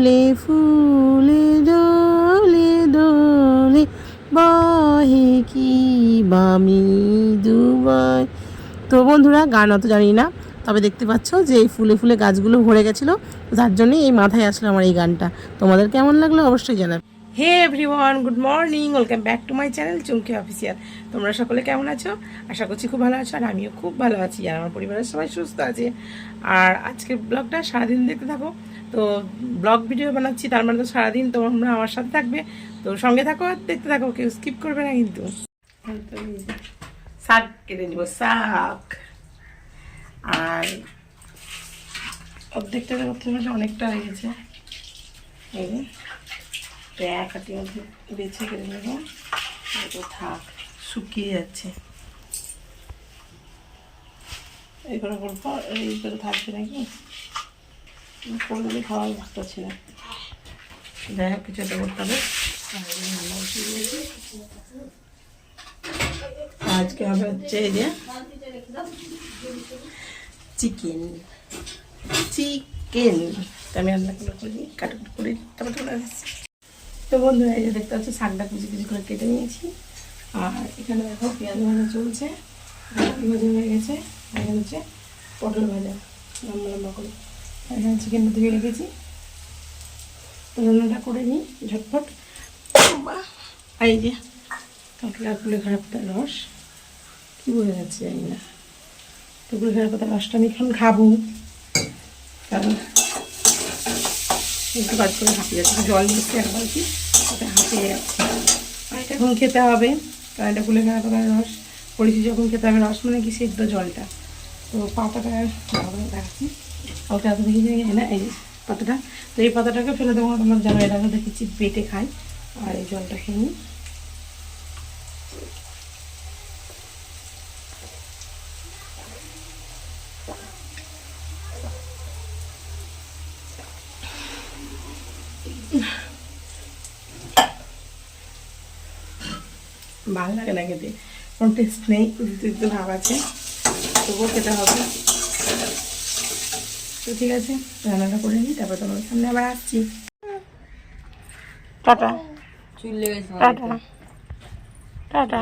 ফুলে ফুলে দোলে দোলে বহে কি বামি দুবাই তো বন্ধুরা, গান অত জানি না, তবে দেখতে পাচ্ছ যে এই ফুলে ফুলে গাছগুলো ভরে গেছিল, যার জন্যই এই মাথায় আসলো আমার এই গানটা। তোমাদের কেমন লাগল অবশ্যই জানাবে। Hey everyone, good morning, welcome back to my channel Chumki official. তোমরা সকলে কেমন আছো? আশা করছি খুব ভালো আছো, আর আমিও খুব ভালো আছি, আর আমার পরিবারের সবাই সুস্থ আছে। আর আজকের ব্লগটা সারাদিন দেখতে থাকো তো ব্লগ ভিডিও বানাচ্ছি, তার মানে তো সারাদিন তোমরা আমার সাথে থাকবে। তো সঙ্গে থাকো আর দেখতে থাকো, কেউ স্কিপ করবে না কিন্তু। শাক কেটে নিব শাক আর অর্ধেকটা করতে পারলে অনেকটা হয়ে গেছে। এই তো এক হাতির মধ্যে বেছে কেটে নেব। থাক, শুকিয়ে যাচ্ছে। এগুলো করব এইগুলো থাকবে নাকি? করলে বুঝতে পারছি না। যাই হোক কিছু একটা করতে হবে। রান্না বসিয়ে দিয়েছি। আজকে হবে হচ্ছে এই যে চিকেন। চিকেন। আমি রান্না করে কাটাকুট করে তারপর চলে আসছি। তো বন্ধুরা, এই যে দেখতে পাচ্ছি, শাকটা কুচি কুচি করে কেটে নিয়েছি। আর এখানে দেখো, পেঁয়াজ ভাজা চলছে। ভাজা হয়ে গেছে এখানে হচ্ছে পটল ভাজা। লম্বা লম্বা করে। এখানে চিকেনটা ধুয়ে রেখেছি রান্নাটা করে নিই! আর এই যে কাঁকড়া কুলে খারাপ তার রস। কী বোঝা যাচ্ছে জানি না। তো কুলে খারাপ তার রসটা আমি এখন খাব। কারণ একটু কাজ করে হাঁপিয়ে যাচ্ছে। জল দিচ্ছি একবার কি ওটা হাঁপিয়ে যাচ্ছে। এটা এখন খেতে হবে, কারণ এটা কুলে খারাপ তার রস। পড়েছি যখন খেতে হবে রস মানে কি সিদ্ধ জলটা। তো পাতাটা দেখাচ্ছি। না? এই পাতাটা। তো এই পাতাটাকে ফেলে দেবো দেখেছি বেটে খাই, আর এই জলটা খেয়ে ভালো লাগে না খেতে। কোনো টেস্ট নেই ভাব আছে। তবুও খেতে হবে। তো ঠিক আছে রান্নাটা করে নিই তারপর তোমার সামনে আবার আসছি। টাটা। চুল লেগেছে টাটা। টাটা।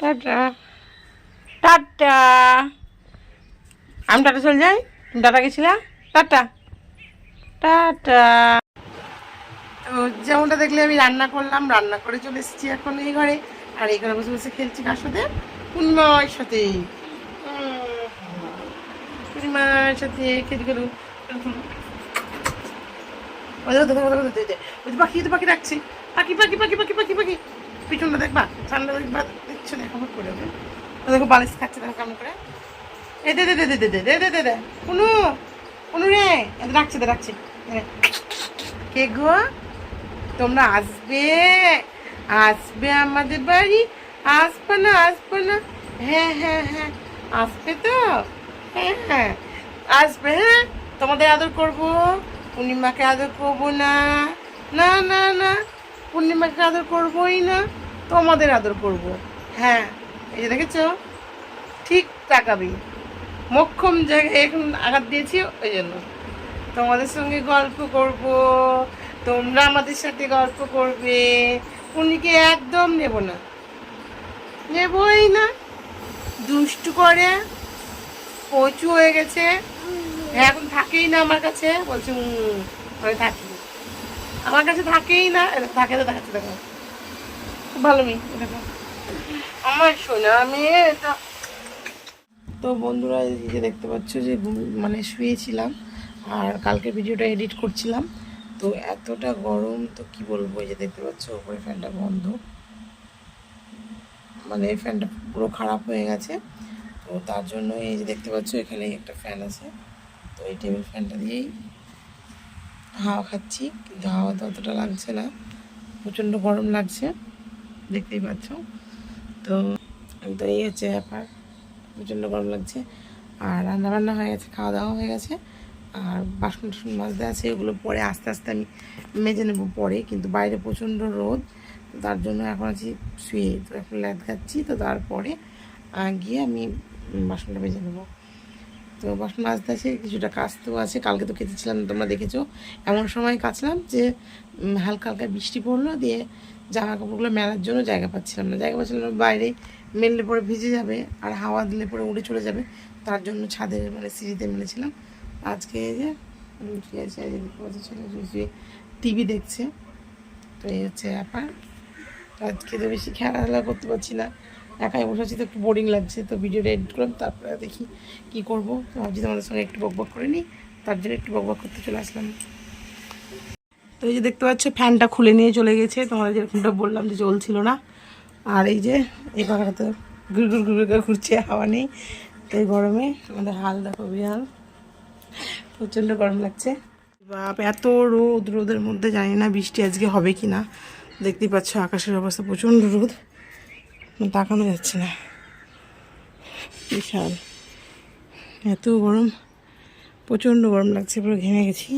টাটা। টাটা। আমি টাটা চলে যাই? তুমি টাটা গেছিলা? টাটা। টাটা। যেমনটা দেখলে আমি রান্না করলাম রান্না করে চলে এসেছি এখন এই ঘরে। আর এই ঘরে বসে বসে খেলছি কার সাথে পূর্ণিমার সাথে। পূর্ণিমার সাথে খেতে খেলু ওই পাখি যে পাখি ডাকছে পাখি পাখি পাখি পাখি পাখি পাখি পিছনটা দেখবা ঠান্ডা দেখবা দেখছ না খবর করে ওকে দেখো খাচ্ছে দেখো কেমন করে এ দে দে দে দে দে দে দে দে দে কুনু কুনু রে ডাকছে দে এ, কে গো তোমরা আসবে আসবে আমাদের বাড়ি আসবে না আসবে না হ্যাঁ হ্যাঁ হ্যাঁ আসবে তো হ্যাঁ হ্যাঁ। আসবে হ্যাঁ? তোমাদের আদর করব, পূর্ণিমাকে আদর করব না। না না না। পূর্ণিমাকে আদর করবোই না, তোমাদের আদর করব। হ্যাঁ এই যে দেখেছ? ঠিক তাকাবি। মক্ষম জায়গায় এখন আঘাত দিয়েছি, ওই জন্য। তোমাদের সঙ্গে গল্প করব, তোমরা আমাদের সাথে গল্প করবে। উনিকে একদম নেব না। নেবই না। দুষ্টু করে পচু হয়ে গেছে। হ্যাঁ, এখন থাকেই না আমার কাছে। বলছে "হুম, আমি থাকি আমার কাছে থাকেই না। থাকে তো দেখাচ্ছে দেখো খুব ভালো মেয়ে দেখো আমার সোনা মেয়ে এটা। তো বন্ধুরা যে দেখতে পাচ্ছ যে মানে শুয়েছিলাম আর কালকে ভিডিওটা এডিট করছিলাম। তো এতটা গরম তো কি বলব এই যে দেখতে পাচ্ছ ওপরে ফ্যানটা বন্ধ। মানে ফ্যানটা পুরো খারাপ হয়ে গেছে। তো তার জন্য এই যে দেখতে পাচ্ছ এখানে একটা ফ্যান আছে। তো এই টেবিল ফ্যানটা দিয়েই হাওয়া খাচ্ছি, কিন্তু হাওয়া তো অতটা লাগছে না। প্রচণ্ড গরম লাগছে, দেখতেই পাচ্ছ। তো তো এই হচ্ছে ব্যাপার, প্রচণ্ড গরম লাগছে। আর রান্না বান্না হয়ে গেছে খাওয়া দাওয়া হয়ে গেছে। আর বাসন টাসন মাজতে আছে, এগুলো পরে আস্তে আস্তে আমি মেজে নেব পরে, কিন্তু বাইরে প্রচণ্ড রোদ। তার জন্য এখন আছি শুয়ে, তো এখন ল্যাদ খাচ্ছি। তো তারপরে গিয়ে আমি বাসনটা মেজে নেব। তো বাসন মাজতে আছে কিছুটা কাচতেও আছে, কালকে তো কেটেছিলাম, তোমরা দেখেছ। এমন সময় কাচলাম যে হালকা হালকা বৃষ্টি পড়ল, দিয়ে জামা কাপড়গুলো মেলার জন্য জায়গা পাচ্ছিলাম না। জায়গা পাচ্ছিলাম বাইরে মেললে পরে ভিজে যাবে, আর হাওয়া দিলে পরে উড়ে চলে যাবে। তার জন্য ছাদে মানে সিঁড়িতে মেলেছিলাম। আজকে যে টিভি দেখছে। তো এই হচ্ছে ব্যাপার। আজকে তো বেশি খেলাধুলা করতে পারছি না। একাই বসে আছি তো একটু বোরিং লাগছে, তো ভিডিওটা এডিট করলাম, তারপরে দেখি কি করব। ভাবছি তোমাদের সঙ্গে একটু বক বক করে নিই, তার জন্য একটু বক বক করতে চলে আসলাম। তো এই যে দেখতে পাচ্ছ, ফ্যানটা খুলে নিয়ে চলে গেছে, তোমাদের যেরকমটা বললাম যে চলছিল না। আর এই যে, এই পাখাটা তো গুড় গুড় গুড় করে ঘুরছে, হাওয়া নেই। তো এই গরমে আমাদের হাল দেখো বিহাল, প্রচণ্ড গরম লাগছে। বাপ, এত রোদ, রোদের মধ্যে জানি না বৃষ্টি আজকে হবে কি না দেখতেই পাচ্ছ আকাশের অবস্থা প্রচণ্ড রোদ। তাকানো যাচ্ছে না। বিশাল। এত গরম প্রচণ্ড গরম লাগছে পুরো ঘেমে গেছি।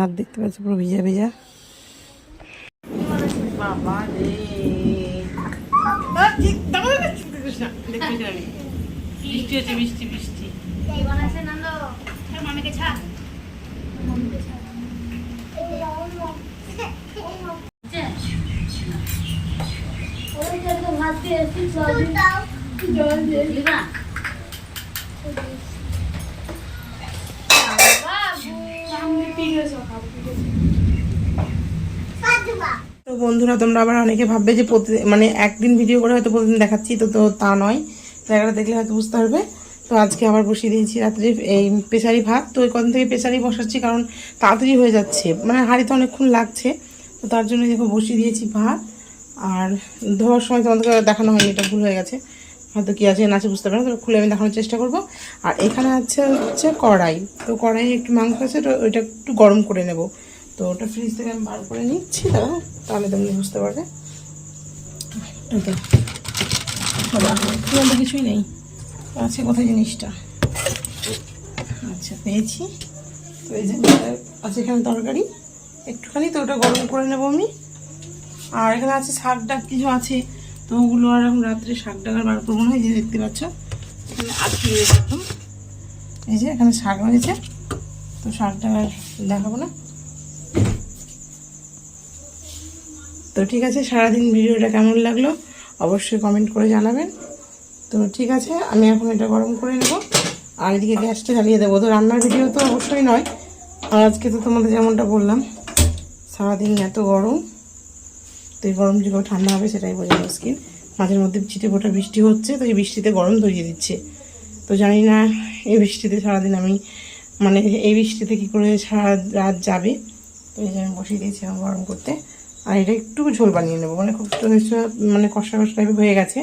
হাত দেখতে পাচ্ছি পুরো ভিজা ভিজা। বাবা রে। বৃষ্টি হচ্ছে বৃষ্টি বৃষ্টি তো বন্ধুরা তোমরা আবার অনেকে ভাববে যে প্রতি মানে একদিন ভিডিও করে হয়তো প্রতিদিন দেখাচ্ছি তো তো তা নয়। জায়গাটা দেখলে হয়তো বুঝতে পারবে। তো আজকে আবার বসিয়ে দিয়েছি রাত্রে এই পেশারি ভাত। তো ওই কদিন থেকে পেশারি বসাচ্ছি কারণ তাড়াতাড়ি হয়ে যাচ্ছে। মানে হাঁড়িতে অনেকক্ষণ লাগছে। তো তার জন্য দেখো বসিয়ে দিয়েছি ভাত। আর ধোয়ার সময় তোমাদেরকে দেখানো হয়নি, এটা ভুল হয়ে গেছে। হয়তো কী আছে, না আছে বুঝতে পারবে না তো খুলে আমি দেখানোর চেষ্টা করব। আর এখানে আছে হচ্ছে কড়াই। তো কড়াই একটু মাংস আছে, তো ওইটা একটু গরম করে নেব। তো ওটা ফ্রিজ থেকে আমি বার করে নিচ্ছি, দাঁড়া, তাহলে তুমি বুঝতে পারবে। এই তো। কিছুই নেই। আছে কোথায় জিনিসটা? আচ্ছা পেয়েছি। তো এই যে, আছে এখানে তরকারি। একটুখানি তো ওটা গরম করে নেব আমি। আর এখানে আছে শাক ডাক, কিছু আছে। তো ওগুলো আর এখন রাত্রে শাক ডাক বার করব না এই যে দেখতে পাচ্ছ। এখানে এই যে এখানে শাক হয়েছে তো শাক ডাক দেখাবো না। তো ঠিক আছে, সারাদিন ভিডিওটা কেমন লাগল অবশ্যই কমেন্ট করে জানাবেন। তো ঠিক আছে, আমি এখন এটা গরম করে নেব। আর এদিকে গ্যাসটা জ্বালিয়ে দেবো। তো রান্নার ভিডিও তো অবশ্যই নয়। আর আজকে তো তোমাদের যেমনটা বললাম, সারাদিন এত গরম। তো এই গরম যে ঠান্ডা হবে সেটাই বোঝা মুশকিল। মাঝের মধ্যে ছিটে ফোটা বৃষ্টি হচ্ছে, তো এই বৃষ্টিতে গরম ধরিয়ে দিচ্ছে। তো জানি না, এই বৃষ্টিতে সারাদিন আমি মানে এই বৃষ্টিতে কী করে সারা রাত যাবে? তো এই যে আমি বসিয়ে দিয়েছি এখন গরম করতে। আর এটা একটু ঝোল বানিয়ে নেব মানে খুব মানে কষা কষা টাইপের হয়ে গেছে।